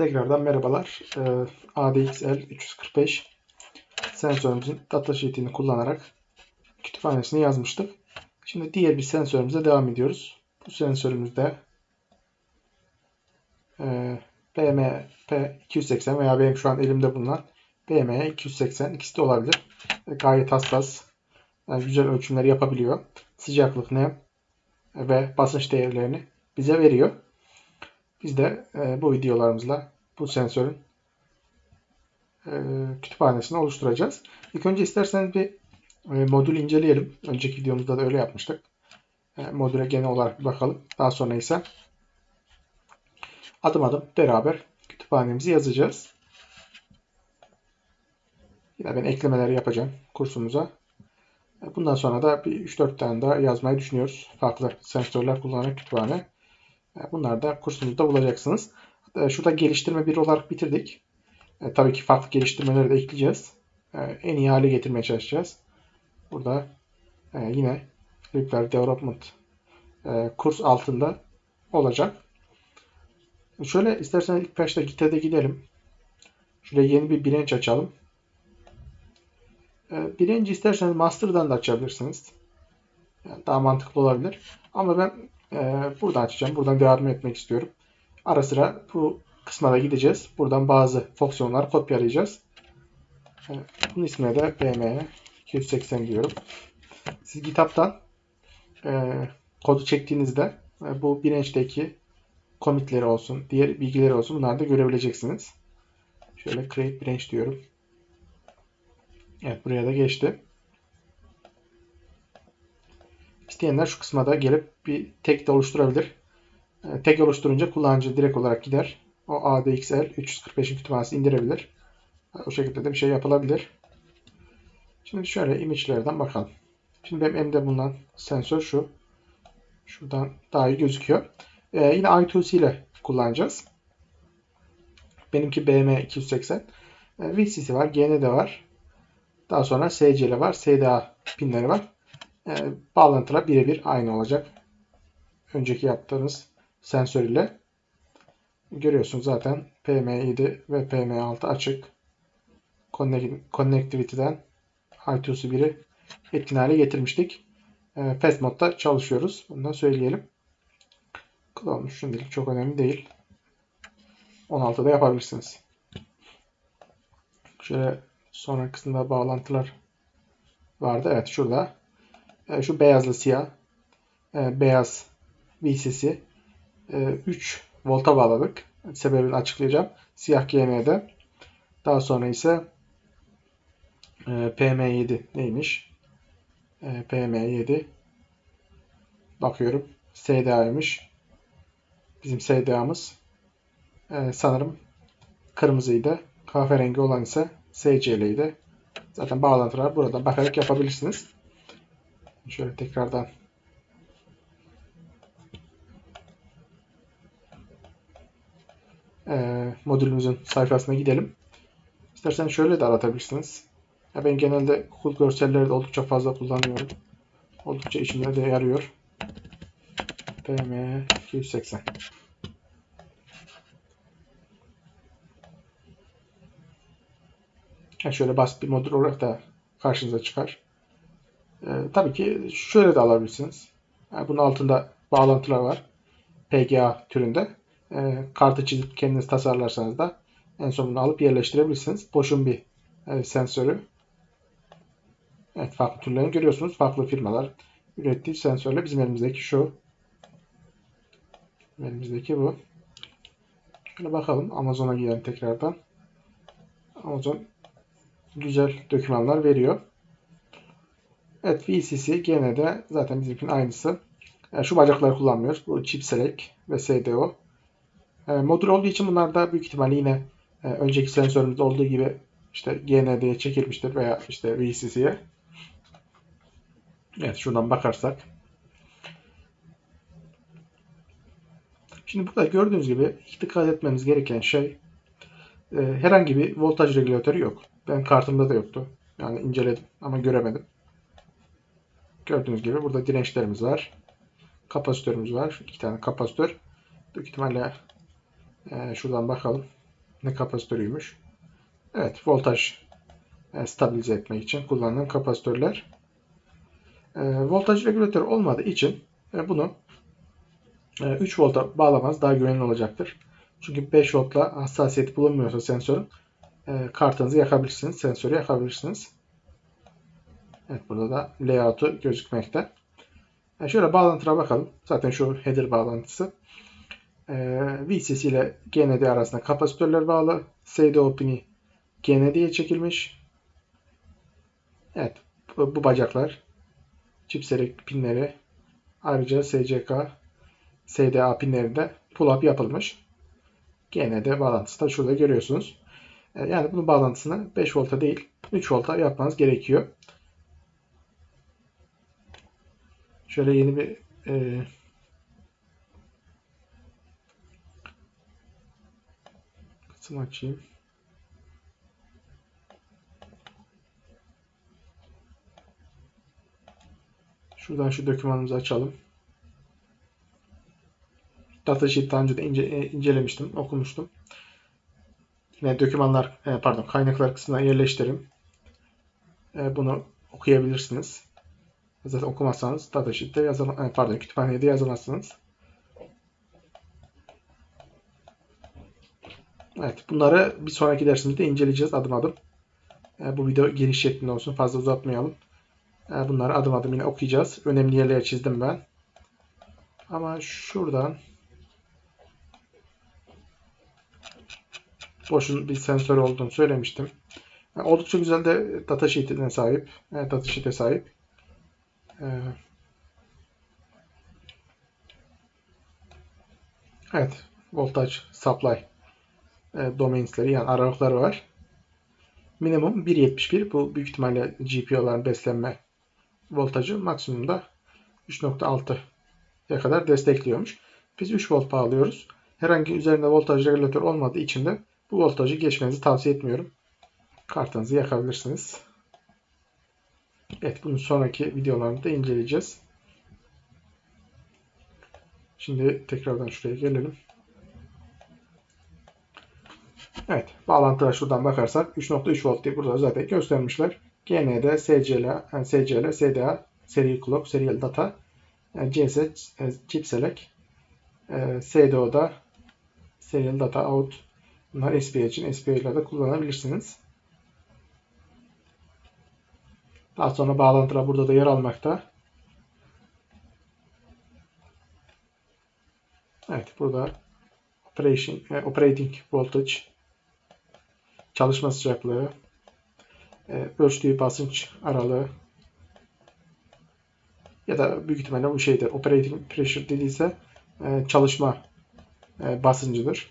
Tekrardan merhabalar. Ee, ADXL 345 sensörümüzün datasheet'ini kullanarak kütüphanesine yazmıştık. Şimdi diğer bir sensörümüze devam ediyoruz. Bu sensörümüzde e, BMP280 veya benim şu an elimde bulunan BM280 ikisi de olabilir. E, gayet hassas. Yani güzel ölçümleri yapabiliyor. Sıcaklık, nem ve basınç değerlerini bize veriyor. Biz de e, bu videolarımızla bu sensörün e, kütüphanesini oluşturacağız. İlk önce isterseniz bir e, modül inceleyelim. Önceki videomuzda da öyle yapmıştık. E, modüle genel olarak bir bakalım. Daha sonra ise adım adım beraber kütüphanemizi yazacağız. Yine ben eklemeleri yapacağım kursumuza. E, bundan sonra da bir 3-4 tane daha yazmayı düşünüyoruz. Farklı sensörler kullanarak kütüphane. E, bunlar da kursumuzda bulacaksınız. E, şurada geliştirme bir olarak bitirdik. E, tabii ki farklı geliştirmeleri de ekleyeceğiz. En iyi hale getirmeye çalışacağız. Burada yine Repair Development kurs altında olacak. Şöyle isterseniz ilk başta Git'e de gidelim. Şuraya yeni bir branch açalım. Birinci isterseniz Master'dan da açabilirsiniz. Yani daha mantıklı olabilir. Ama ben e, buradan açacağım. Buradan devam etmek istiyorum. Ara sıra bu kısma da gideceğiz. Buradan bazı fonksiyonları kopyalayacağız. E, bunun ismine de BM 280 diyorum. Siz GitHub'tan e, kodu çektiğinizde e, bu branch'teki commitleri olsun, diğer bilgileri olsun bunları da görebileceksiniz. Şöyle create branch diyorum. Evet buraya da geçti. İsteyenler şu kısma da gelip bir tek de oluşturabilir. E, tek oluşturunca kullanıcı direkt olarak gider. O ADXL 345'in kütüphanesi indirebilir. O şekilde de bir şey yapılabilir. Şimdi şöyle image'lerden bakalım. Şimdi benim elimde bulunan sensör şu. Şuradan daha iyi gözüküyor. Ee, yine I2C ile kullanacağız. Benimki BM280. Ee, VCC var, GND var. Daha sonra SCL var, SDA pinleri var e, bağlantılar birebir aynı olacak. Önceki yaptığımız sensör ile. Görüyorsunuz zaten PM7 ve PM6 açık. Connectivity'den I2C 1'i etkin hale getirmiştik. E, Fast modda çalışıyoruz. Bunu da söyleyelim. Kullanmış şimdilik çok önemli değil. 16'da yapabilirsiniz. Şöyle sonra kısımda bağlantılar vardı. Evet şurada e, şu beyazla siyah e, beyaz VCC e, 3 volta bağladık. Sebebini açıklayacağım. Siyah GN'de. Daha sonra ise e, PM7 neymiş? E, PM7 bakıyorum. SDA'ymış. Bizim SDA'mız e, sanırım kırmızıydı. Kahverengi olan ise SCL'ydi. Zaten bağlantılar burada bakarak yapabilirsiniz. Şöyle tekrardan e, modülümüzün sayfasına gidelim. İsterseniz şöyle de aratabilirsiniz. Ya ben genelde Google görselleri de oldukça fazla kullanıyorum. Oldukça işime de yarıyor. PM 280 yani şöyle basit bir modül olarak da karşınıza çıkar. E, tabii ki şöyle de alabilirsiniz. Yani bunun altında bağlantılar var. PGA türünde. E, kartı çizip kendiniz tasarlarsanız da en sonunu alıp yerleştirebilirsiniz. Boşun bir e, sensörü. Evet farklı türlerini görüyorsunuz. Farklı firmalar ürettiği sensörle bizim elimizdeki şu. Elimizdeki bu. Şöyle bakalım Amazon'a gidelim tekrardan. Amazon güzel dokümanlar veriyor. Evet VCC gene de zaten bizimkinin aynısı. Yani şu bacakları kullanmıyoruz. Bu chip select ve SDO. E, modül olduğu için bunlar da büyük ihtimalle yine e, önceki sensörümüzde olduğu gibi işte GND'ye çekilmiştir veya işte VCC'ye. Evet şuradan bakarsak. Şimdi burada gördüğünüz gibi dikkat etmemiz gereken şey e, herhangi bir voltaj regülatörü yok. Ben kartımda da yoktu. Yani inceledim ama göremedim. Gördüğünüz gibi burada dirençlerimiz var. Kapasitörümüz var. İki tane kapasitör. Büyük ihtimalle e, şuradan bakalım. ne kapasitörüymüş. Evet, voltaj e, stabilize etmek için kullanılan kapasitörler. E, voltaj regülatörü olmadığı için e, bunu e, 3 volta bağlamanız daha güvenli olacaktır. Çünkü 5 voltla hassasiyeti bulunmuyorsa sensörün e, kartınızı yakabilirsiniz, sensörü yakabilirsiniz. Evet burada da layout'u gözükmekte. E, şöyle bağlantılara bakalım. Zaten şu header bağlantısı. E, VCC ile GND arasında kapasitörler bağlı. SDO pini GND'ye çekilmiş. Evet bu, bu bacaklar select pinleri ayrıca SCK SDA pinlerinde pull-up yapılmış. GND bağlantısı da şurada görüyorsunuz. E, yani bunun bağlantısını 5 volta değil 3 volta yapmanız gerekiyor. Şöyle yeni bir e, kısım açayım. Şuradan şu dokümanımızı açalım. Datasheet daha önce de ince, e, incelemiştim, okumuştum. Yine dokümanlar, e, pardon kaynaklar kısmına yerleştirin. E, bunu okuyabilirsiniz. Zaten okumazsanız datasheet'te yazam e, pardon kütüphanede yazamazsınız. Evet, bunları bir sonraki dersimizde inceleyeceğiz adım adım. Bu video geniş şeklinde olsun, fazla uzatmayalım. Bunları adım adım yine okuyacağız. Önemli yerler çizdim ben. Ama şuradan boşun bir sensör olduğunu söylemiştim. oldukça güzel de data sheet'ine sahip. E, data sheet'e sahip. E, evet. Voltage supply e, domainsleri yani aralıkları var. Minimum 1.71. Bu büyük ihtimalle GPU'ların beslenme voltajı maksimumda 3.6'ya kadar destekliyormuş. Biz 3 volt bağlıyoruz. Herhangi üzerinde voltaj regülatör olmadığı için de bu voltajı geçmenizi tavsiye etmiyorum. Kartınızı yakabilirsiniz. Evet bunun sonraki videolarında inceleyeceğiz. Şimdi tekrardan şuraya gelelim. Evet bağlantıya şuradan bakarsak 3.3 volt diye burada zaten göstermişler. GND, SCL, SCL, SDA, Serial Clock, Serial Data, CS, Chip Select, e, SDO'da Serial Data Out, bunlar SPA için SPA'larda kullanabilirsiniz. Daha sonra bağlantılar burada da yer almakta. Evet burada operation, e, operating voltage çalışma sıcaklığı e, ölçtüğü basınç aralığı ya da büyük ihtimalle bu şeydir. Operating pressure dediyse e, çalışma e, basıncıdır.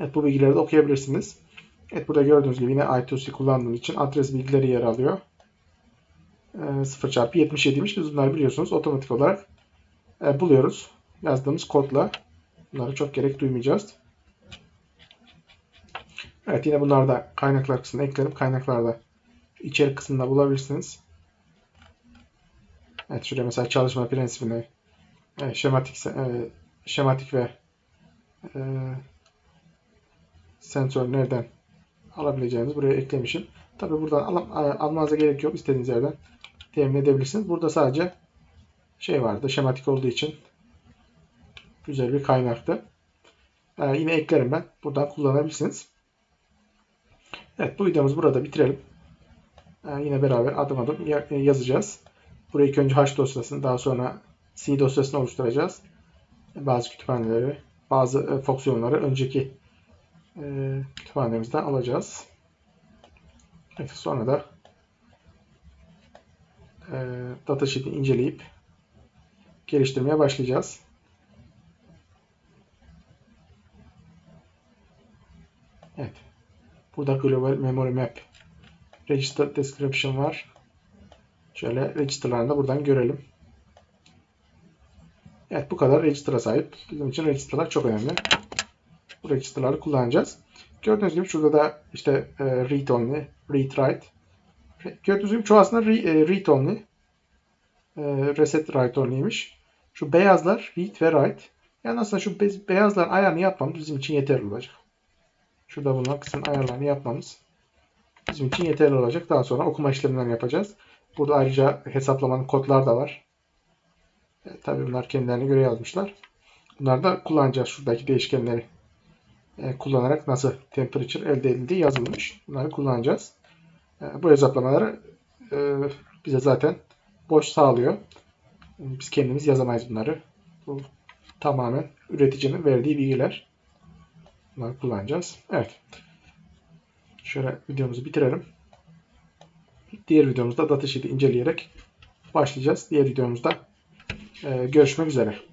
Evet bu bilgileri de okuyabilirsiniz. Evet burada gördüğünüz gibi yine I2C kullandığım için adres bilgileri yer alıyor. E, 0 çarpı 77'ymiş. Biz bunları biliyorsunuz otomatik olarak e, buluyoruz. Yazdığımız kodla. Bunları çok gerek duymayacağız. Evet yine bunları da kaynaklar kısmına ekledim. Kaynaklarda içerik kısmında bulabilirsiniz. Evet şuraya mesela çalışma prensibini e, şematik e, şematik ve e, sensör nereden alabileceğinizi buraya eklemişim. Tabi buradan al, almanıza gerek yok. İstediğiniz yerden temin edebilirsiniz. Burada sadece şey vardı. Şematik olduğu için güzel bir kaynaktı. Yani yine eklerim ben. Buradan kullanabilirsiniz. Evet bu videomuzu burada bitirelim. Yani yine beraber adım adım yazacağız. Burayı ilk önce H dosyasını daha sonra C dosyasını oluşturacağız. Bazı kütüphaneleri, bazı e, fonksiyonları önceki e, kütüphanemizden alacağız. Evet, sonra da e, datasheet'i inceleyip geliştirmeye başlayacağız. Evet. Burada Global Memory Map Register Description var. Şöyle register'larını da buradan görelim. Evet bu kadar register'a sahip. Bizim için register'lar çok önemli. Bu register'ları kullanacağız. Gördüğünüz gibi şurada da işte e, read only, read write. Gördüğünüz gibi çoğu aslında re, e, read only. E, reset write only'ymiş. Şu beyazlar read ve write. Yani aslında şu be- beyazların ayarını yapmamız bizim için yeterli olacak. Şurada bulunan kısmın ayarlarını yapmamız bizim için yeterli olacak. Daha sonra okuma işlemlerini yapacağız. Burada ayrıca hesaplamanın kodlar da var. E, tabii bunlar kendilerine göre yazmışlar. Bunlar da kullanacağız. Şuradaki değişkenleri kullanarak nasıl temperature elde edildiği yazılmış. Bunları kullanacağız. E, bu hesaplamaları e, bize zaten boş sağlıyor. Biz kendimiz yazamayız bunları. Bu tamamen üreticinin verdiği bilgiler. Bunları kullanacağız. Evet. Şöyle videomuzu bitirelim. Diğer videomuzda datasheet'i inceleyerek başlayacağız. Diğer videomuzda e, görüşmek üzere.